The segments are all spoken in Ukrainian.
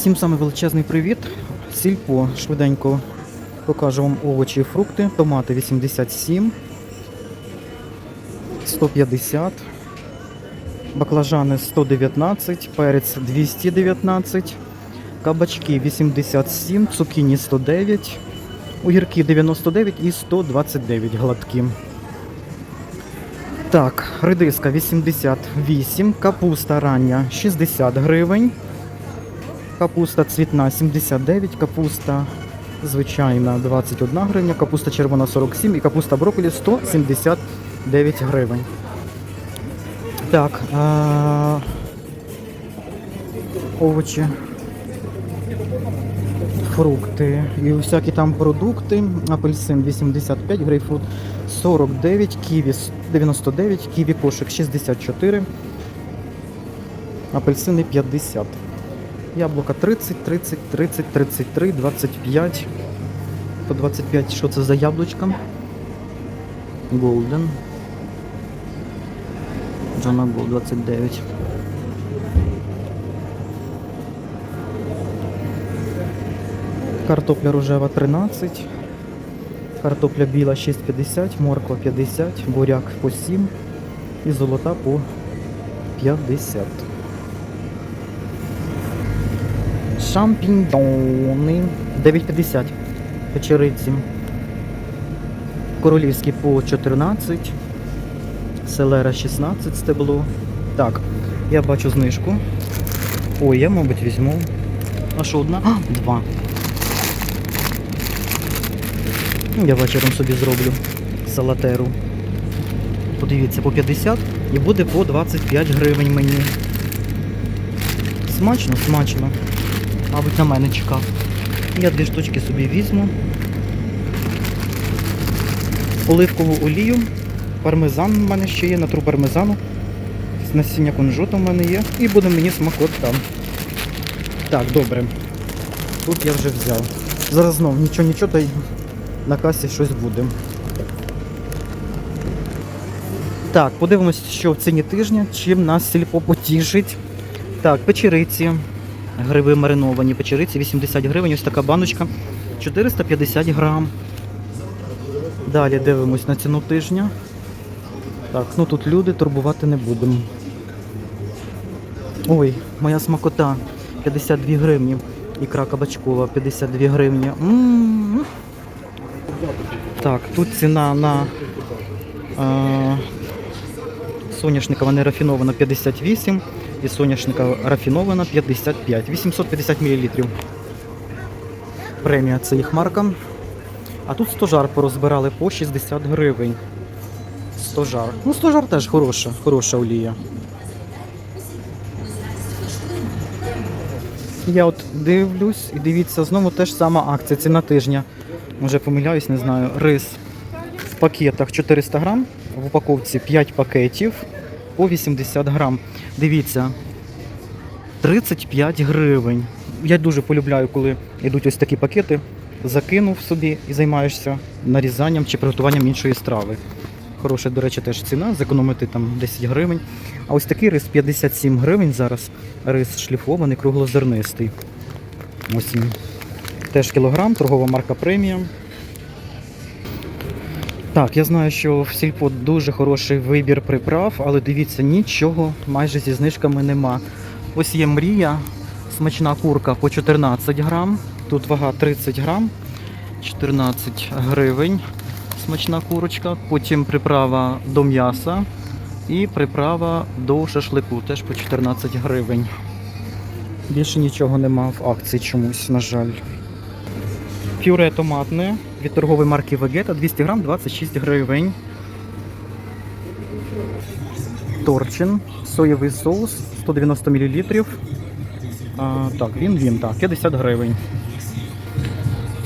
Всім саме величезний привіт. Сільпо швиденько покажу вам овочі і фрукти. Томати 87, 150, баклажани 119, перець 219, кабачки 87, цукіні 109, огірки 99 і 129 гладкі. Так, редиска 88, капуста рання 60 гривень. Капуста цвітна 79, капуста звичайна 21 гривня, капуста червона 47 і капуста брокколі 179 гривень. Так, а... овочі, фрукти і всякі там продукти. Апельсин 85, грейпфрут 49, ківі 99, ківі кошик 64, апельсини 50. Яблука 30, 30, 30, 33, 25. По 25, що це за яблучка? Golden. Джона Гол 29. Картопля рожева 13. Картопля біла 6,50, морква 50, буряк по 7 і золота по 50. Шампіньйони 9,50 печериці. Королівські по 14. Селера 16 стебло. Так, я бачу знижку. Ой, я, мабуть, візьму. А що одна? А, два. Я вечором собі зроблю салатеру. Подивіться, по 50 і буде по 25 гривень мені. Смачно, смачно. Мабуть, на мене чекав. Я дві штучки собі візьму. Оливкову олію. Пармезан в мене ще є, натру пармезану. Насіння кунжуту в мене є. І буде мені смакота. Так, добре. Тут я вже взяв. Зараз знов нічого, нічого, та й на касі щось буде. Так, подивимось, що в ціні тижня, чим нас сільпо потішить. Так, печериці. Гриби мариновані печериці, 80 гривень, ось така баночка, 450 грам. Далі дивимось на ціну тижня. Так, ну тут люди турбувати не будемо. Ой, моя смакота 52 гривні. Ікра кабачкова 52 гривні. М-м-м. Так, тут ціна на е, соняшникова нерафінована 58 і соняшника рафінована 55. 850 мл. Премія це їх марка. А тут стожар порозбирали по 60 гривень. Стожар. Ну, стожар теж хороша, хороша олія. Я от дивлюсь і дивіться, знову теж сама акція, ціна тижня. Може помиляюсь, не знаю. Рис в пакетах 400 грам, в упаковці 5 пакетів по 80 грам. Дивіться, 35 гривень. Я дуже полюбляю, коли йдуть ось такі пакети. Закинув собі і займаєшся нарізанням чи приготуванням іншої страви. Хороша, до речі, теж ціна, зекономити там 10 гривень. А ось такий рис 57 гривень зараз. Рис шліфований, круглозернистий. Ось він. Теж кілограм, торгова марка премія. Так, я знаю, що в сільпо дуже хороший вибір приправ, але дивіться, нічого майже зі знижками нема. Ось є мрія, смачна курка по 14 грам. Тут вага 30 грам, 14 гривень. Смачна курочка. Потім приправа до м'яса і приправа до шашлику, теж по 14 гривень. Більше нічого нема в акції чомусь, на жаль. Пюре томатне від торгової марки Vegeta 200 грам 26 гривень. Торчин, соєвий соус 190 мл. Так, він він, так, 50 гривень.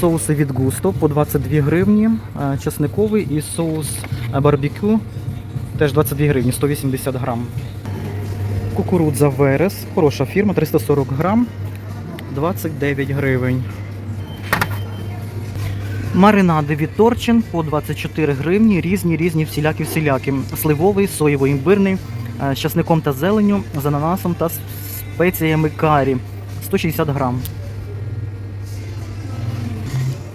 Соуси від густо по 22 гривні. Чесниковий і соус барбекю теж 22 гривні, 180 грам. Кукурудза Верес, хороша фірма, 340 грам, 29 гривень. Маринади від Торчин по 24 гривні, різні, різні, всілякі, всілякі. Сливовий, соєвий, імбирний, е, з часником та зеленню, з ананасом та спеціями карі. 160 грам.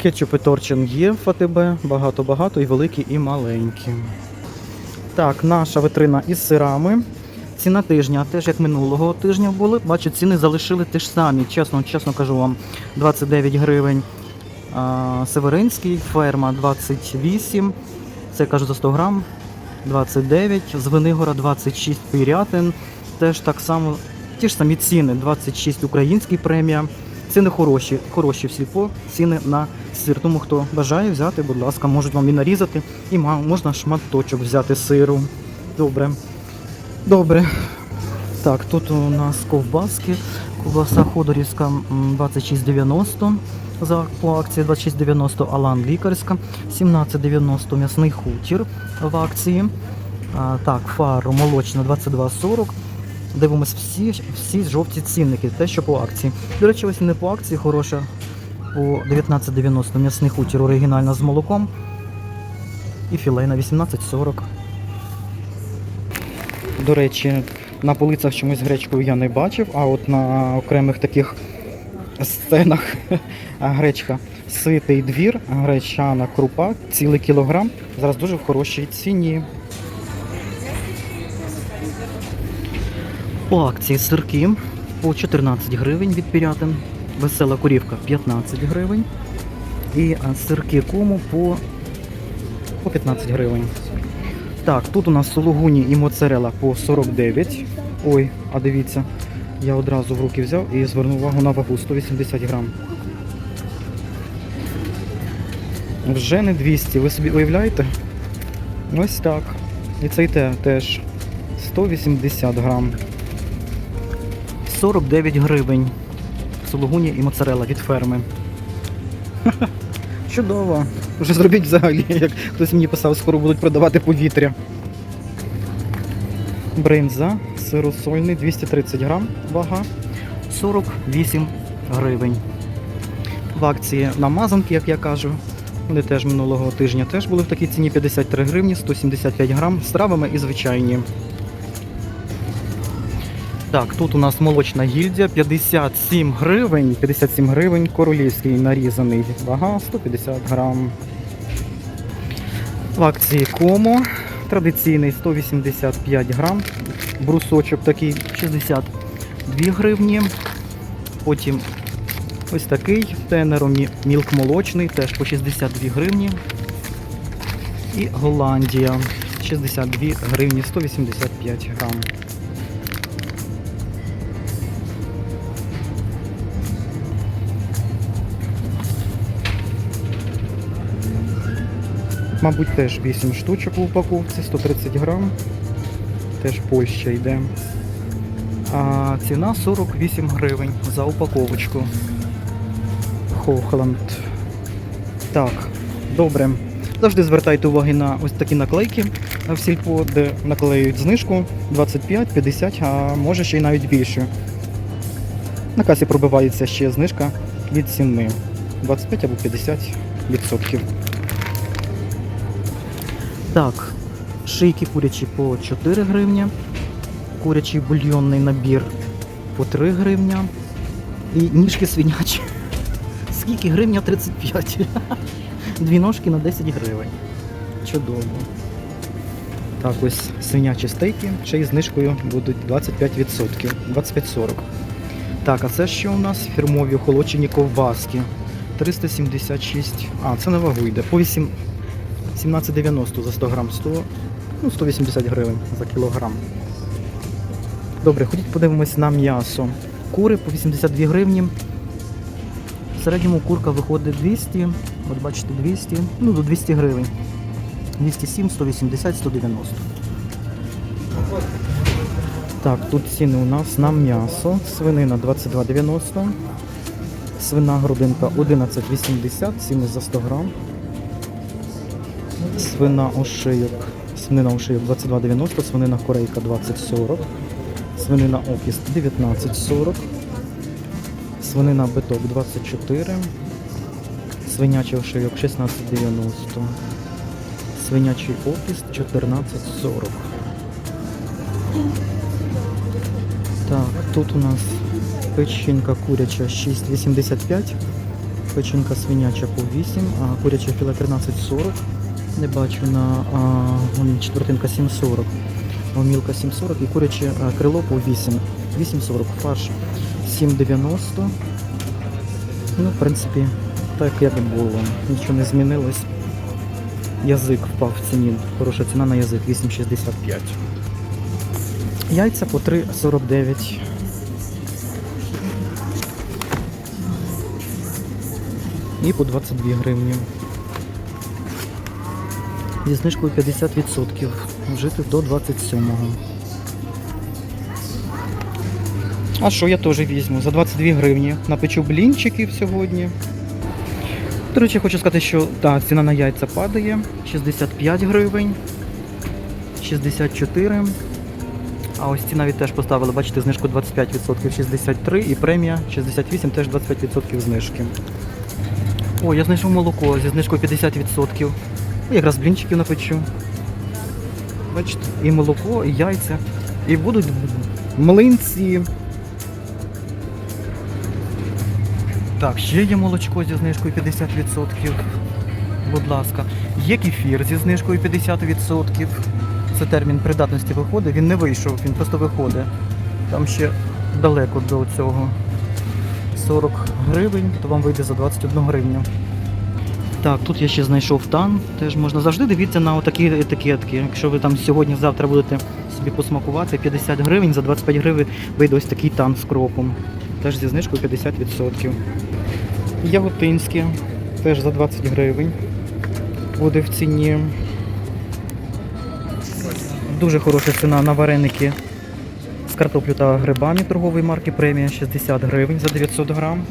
Кетчупи Торчин є в АТБ, багато-багато, і великі, і маленькі. Так, наша витрина із сирами. Ціна тижня, теж як минулого тижня були. Бачу, ціни залишили ті ж самі. Чесно, чесно кажу вам, 29 гривень. Северинський, ферма 28. Це кажу за 100 грам. 29, з Венигора 26 Пірятин. Теж так само, ті ж самі ціни. 26 український премія. Ціни хороші, хороші всі по ціни на сир. Тому хто бажає взяти, будь ласка, можуть вам і нарізати, і можна шматочок взяти сиру. Добре. Добре. Так, тут у нас ковбаски. Ковбаса Ходорівська м, 26,90 за по акції 26,90 Алан лікарська, 17,90 м'ясний хутір в акції. А, так, фару молочна 22,40. Дивимось всі, всі жовті цінники, те, що по акції. До речі, ось не по акції хороша. По 19,90 м'ясний хутір оригінальна з молоком. І філейна 18,40. До речі, на полицях чомусь гречкою я не бачив, а от на окремих таких сценах гречка ситий двір, гречана крупа, цілий кілограм. Зараз дуже в хорошій ціні. По акції сирки по 14 гривень від пірятин, весела корівка 15 гривень. І сирки кому по, по 15 гривень. Так, тут у нас сулугуні і моцарела по 49. Ой, а дивіться, я одразу в руки взяв і звернув увагу на вагу 180 грам. Вже не 200, ви собі уявляєте? Ось так. І цей те теж 180 грам. 49 гривень. Сулугуні і моцарела від ферми. Чудово. Вже зробіть взагалі, як хтось мені писав, скоро будуть продавати повітря. Бринза, сиросольний, 230 грам, вага, 48 гривень. В акції намазанки, як я кажу. Вони теж минулого тижня теж були в такій ціні 53 гривні, 175 грам з травами і звичайні. Так, тут у нас молочна гільдія 57 гривень, 57 гривень, королівський нарізаний, вага 150 грам. В акції Комо традиційний 185 грам, брусочок такий 62 гривні. Потім ось такий тенером мілк молочний, теж по 62 гривні. І Голландія 62 гривні 185 грам. Мабуть, теж 8 штучок у упаковці, 130 грам. Теж Польща йде. А ціна 48 гривень за упаковочку. Хохланд. Так, добре. Завжди звертайте уваги на ось такі наклейки в сільпо, де наклеюють знижку 25, 50, а може ще й навіть більше. На касі пробивається ще знижка від ціни 25 або 50 відсотків. Так, шийки курячі по 4 гривні, курячий бульйонний набір по 3 гривня і ніжки свинячі. Скільки гривня 35? Дві ножки на 10 гривень. Чудово. Так, ось свинячі стейки, ще й знижкою будуть 25%. 25-40. Так, а це що у нас? Фірмові охолоджені ковбаски. 376. А, це на вагу йде. По 8, 17,90 за 100 грам 100, ну 180 гривень за кілограм. Добре, ходіть подивимось на м'ясо. Кури по 82 гривні. В середньому курка виходить 200, от бачите 200, ну до 200 гривень. 207, 180, 190. Так, тут ціни у нас на м'ясо. Свинина 22,90. Свина грудинка 11,80, ціни за 100 грам. Свина ошийок. Свинина ошийок 22,90, свинина корейка 20,40. Свинина окіст 19,40. Свинина биток 24. Свинячий ошийок 16,90. Свинячий окіст 14,40. Так, тут у нас Печінка куряча 6,85. Печінка свиняча по 8, а куряче філе 13,40. Не бачу на а, четвертинка 7,40. Гомілка 7,40 і куряче крило по 8. 8,40. Фарш 7,90. Ну, в принципі, так як і було. Нічого не змінилось. Язик впав в ціні. Хороша ціна на язик 8,65. Яйця по 3,49. І по 22 гривні. Зі знижкою 50%. Жити до 27-го. А що я теж візьму? За 22 гривні. Напечу блінчиків сьогодні. До речі, хочу сказати, що та, ціна на яйця падає. 65 гривень. 64. А ось ці навіть теж поставили, бачите, знижку 25%, 63 і премія 68, теж 25% знижки. О, я знайшов молоко зі знижкою 50%. Якраз блінчиків напечу. Бачите, і молоко, і яйця. І будуть млинці. Так, ще є молочко зі знижкою 50%. Будь ласка. Є кефір зі знижкою 50%. Це термін придатності виходить. Він не вийшов, він просто виходить. Там ще далеко до цього. 40 гривень, то вам вийде за 21 гривню. Так, тут я ще знайшов тан. Теж можна завжди дивіться на отакі етикетки. Якщо ви там сьогодні-завтра будете собі посмакувати, 50 гривень, за 25 гривень вийде ось такий тан з кропом. Теж зі знижкою 50%. Яготинське, теж за 20 гривень. Буде в ціні. Дуже хороша ціна на вареники з картоплю та грибами торгової марки премія 60 гривень за 900 грам.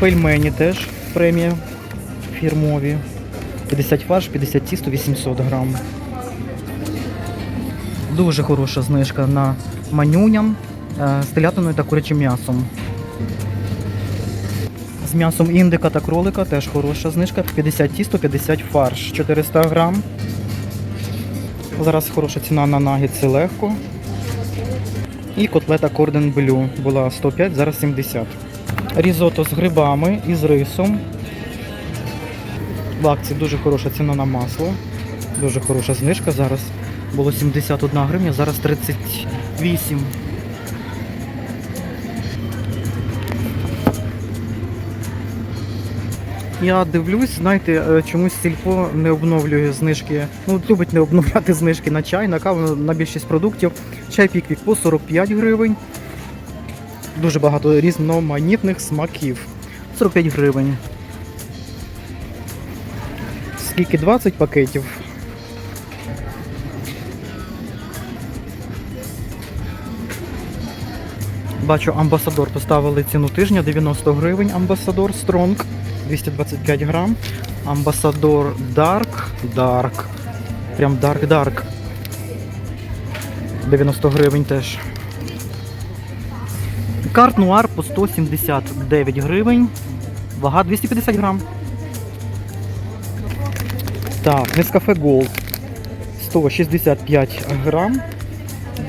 Пельмені теж премія фірмові. 50 фарш, 50 тісто, 800 грам. Дуже хороша знижка на манюням е, з телятиною та курячим м'ясом. З м'ясом індика та кролика теж хороша знижка. 50 тісто, 50 фарш, 400 грам. Зараз хороша ціна на нагетси легко. І котлета Корден Блю була 105, зараз 70. Різото з грибами і з рисом. В акції дуже хороша ціна на масло. Дуже хороша знижка зараз. Було 71 гривня, зараз 38. Я дивлюсь, знаєте, е, чомусь сільпо не обновлює знижки. Ну, любить не обновляти знижки на чай, на каву, на більшість продуктів. Чай піквік по 45 гривень. Дуже багато різноманітних смаків. 45 гривень. Скільки 20 пакетів? Бачу, амбасадор поставили ціну тижня 90 гривень. Амбасадор Стронг 225 грам. Амбасадор Dark Dark. Прям Dark Dark. 90 гривень теж. Карт Нуар по 179 гривень. Вага 250 грам. Так, Нескафе Gold 165 грам.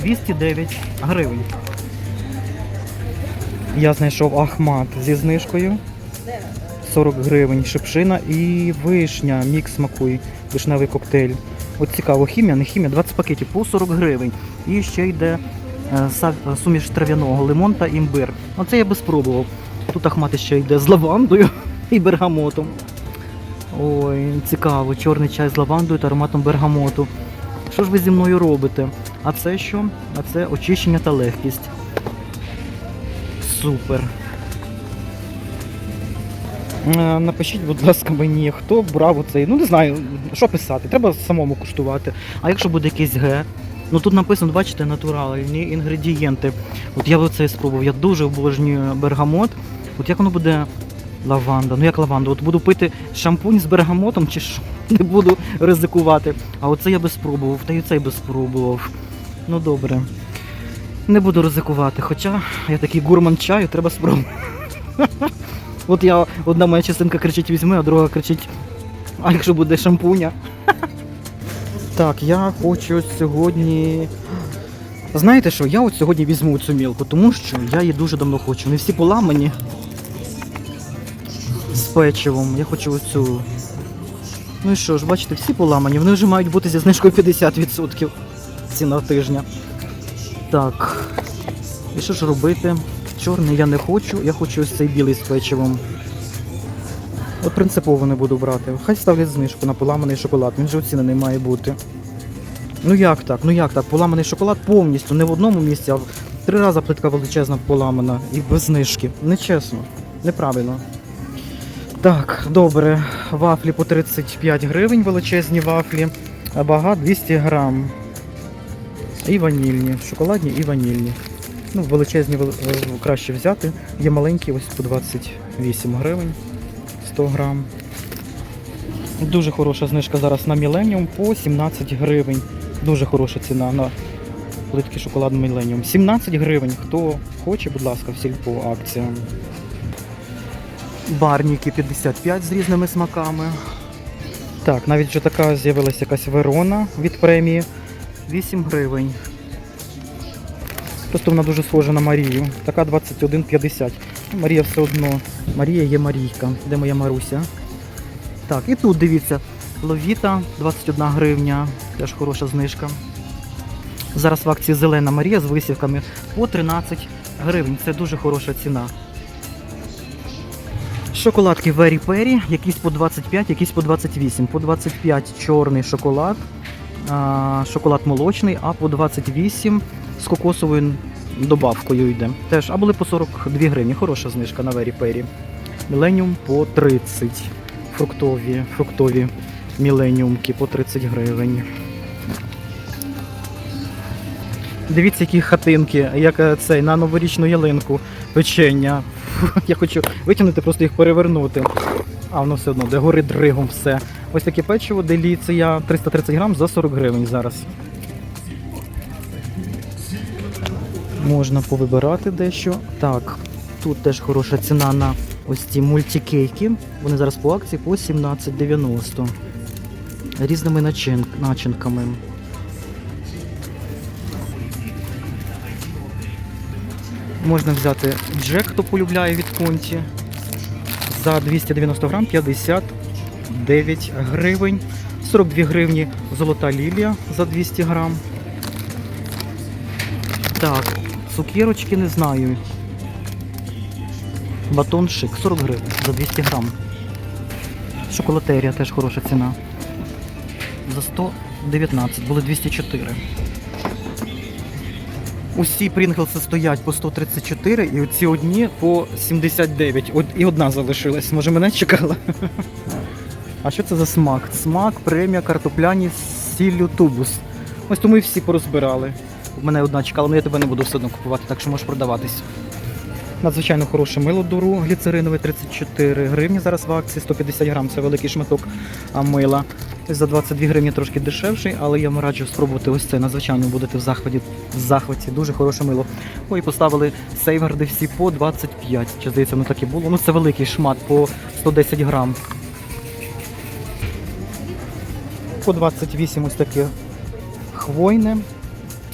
209 гривень. Я знайшов Ахмат зі знижкою. 40 гривень шипшина і вишня, мікс смакуй, вишневий коктейль. От цікаво, хімія, не хімія, 20 пакетів по 40 гривень. І ще йде суміш трав'яного, лимон та імбир. Оце я би спробував. Тут Ахмат ще йде з лавандою і бергамотом. Ой, цікаво, чорний чай з лавандою та ароматом бергамоту. Що ж ви зі мною робите? А це що? А це очищення та легкість. Супер. Е, Напишіть, будь ласка, мені, хто брав оцей. Ну не знаю, що писати, треба самому куштувати. А якщо буде якийсь Г, ну тут написано, бачите, натуральні інгредієнти. От я би це спробував. Я дуже обожнюю бергамот. От як воно буде лаванда? Ну як лаванда? От буду пити шампунь з бергамотом чи що? Не буду ризикувати. А оце я би спробував, та й цей би спробував. Ну добре. Не буду ризикувати, хоча я такий гурман чаю, треба спробувати. От я, одна моя частинка кричить візьми, а друга кричить, а якщо буде шампуня. Так, я хочу сьогодні Знаєте що, я от сьогодні візьму цю мілку, тому що я її дуже давно хочу. Не всі поламані з печивом. Я хочу оцю. Ну і що ж, бачите, всі поламані. Вони вже мають бути зі знижкою 50% ціна тижня. Так. І що ж робити? Чорний я не хочу, я хочу ось цей білий з печивом. От принципово не буду брати. Хай ставлять знижку на поламаний шоколад. Він же оцінений має бути. Ну як так? Ну як так? Поламаний шоколад повністю, не в одному місці, а в три рази плитка величезна поламана і без знижки. Нечесно, неправильно. Так, добре. Вафлі по 35 гривень, величезні вафлі, а бага 200 грам. І ванільні, шоколадні і ванільні. Ну, величезні е, краще взяти. Є маленькі, ось по 28 гривень 100 грам. Дуже хороша знижка зараз на Millennium по 17 гривень. Дуже хороша ціна на плитки шоколаду Millennium. 17 гривень. Хто хоче, будь ласка, в сільпо акція. Барніки 55 з різними смаками. Так, навіть вже така з'явилася якась Верона від премії. 8 гривень. Просто вона дуже схожа на Марію. Така 21,50. Марія все одно. Марія є Марійка. Де моя Маруся? Так, і тут дивіться. Ловіта 21 гривня. Теж хороша знижка. Зараз в акції Зелена Марія з висівками по 13 гривень. Це дуже хороша ціна. Шоколадки Very Perry, якісь по 25, якісь по 28. По 25 чорний шоколад, шоколад молочний, а по 28 з кокосовою добавкою йде. Теж, а були по 42 гривні. Хороша знижка на Very Perry. Міленіум по 30. Фруктові, фруктові міленіумки по 30 гривень. Дивіться, які хатинки, як е, цей на новорічну ялинку печення. Я хочу витягнути, просто їх перевернути. А воно все одно, де горить дригом все. Ось таке печиво, деліція 330 грам за 40 гривень зараз. Можна повибирати дещо. Так, тут теж хороша ціна на ось ці мультикейки. Вони зараз по акції по 17,90. Різними начин... начинками. Можна взяти джек, хто полюбляє від конті. За 290 грам 59 гривень. 42 гривні золота лілія за 200 грам. Так, цукерочки не знаю. Батон шик 40 гривень за 200 грам. Шоколатерія теж хороша ціна. За 119, були 204. Усі Прінглси стоять по 134 і оці одні по 79. От і одна залишилась. Може мене чекала? А що це за смак? Смак, премія, картопляні з сіллю тубус. Ось тому і всі порозбирали. У мене одна чекала, але я тебе не буду все одно купувати, так що можеш продаватись. Надзвичайно хороше мило дуру гліцеринове 34 гривні зараз в акції, 150 грам, це великий шматок мила. За 22 гривні трошки дешевший, але я вам раджу спробувати ось це. Надзвичайно будете в захваті. В захваті. Дуже хороше мило. Ой, поставили сейварди всі по 25. Чи здається, воно так і було. Ну це великий шмат по 110 грам. По 28 ось таке хвойне.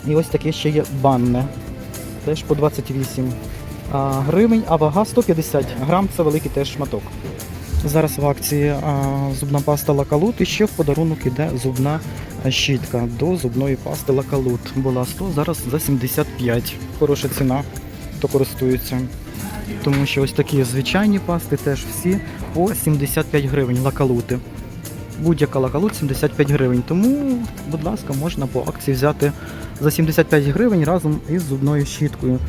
І ось таке ще є банне. Теж по 28 гривень, а вага 150 грам це великий теж шматок. Зараз в акції зубна паста Лакалут і ще в подарунок іде зубна щітка до зубної пасти Лакалут. Була 100, зараз за 75. Хороша ціна, хто користується. Тому що ось такі звичайні пасти теж всі по 75 гривень лакалути. Будь-яка лакалут 75 гривень. Тому, будь ласка, можна по акції взяти за 75 гривень разом із зубною щіткою.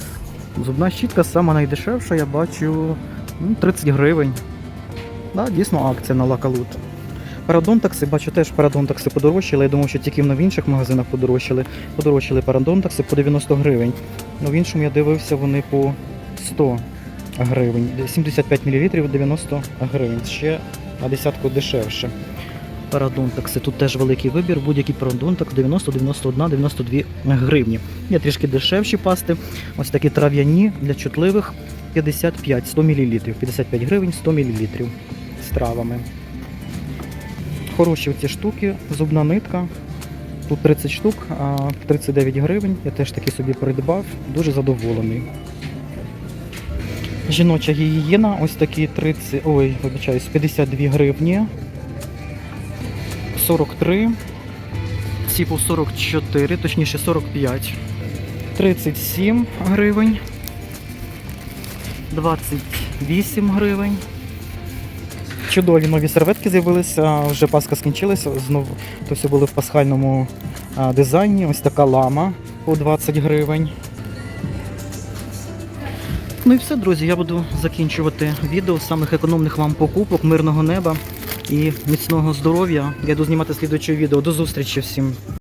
Зубна щітка сама найдешевша, я бачу ну, 30 гривень. Да, дійсно акція на лакалут. Парадонтакси, бачу, теж парадонтакси подорожчали. Я думав, що тільки в інших магазинах подорожчали. Подорожчали парадонтакси по 90 гривень. Ну, в іншому я дивився, вони по 100 гривень. 75 мл 90 гривень. Ще на десятку дешевше. Парадонтакси. Тут теж великий вибір. Будь-який парадонтакс 90, 91, 92 гривні. Є трішки дешевші пасти. Ось такі трав'яні для чутливих 55, 100 мл. 55 гривень, 100 мл з травами. Хороші ці штуки, зубна нитка. Тут 30 штук, 39 гривень. Я теж таки собі придбав. Дуже задоволений. Жіноча гігієна, ось такі 30, ой, вибачаюсь, 52 гривні. 43. Ці по 44, точніше 45. 37 гривень. 28 гривень. Чудові нові серветки з'явилися, вже паска скінчилася, знову то все були в пасхальному дизайні. Ось така лама по 20 гривень. Ну і все, друзі, я буду закінчувати відео з самих економних вам покупок, мирного неба і міцного здоров'я. Я йду знімати слідуче відео. До зустрічі всім!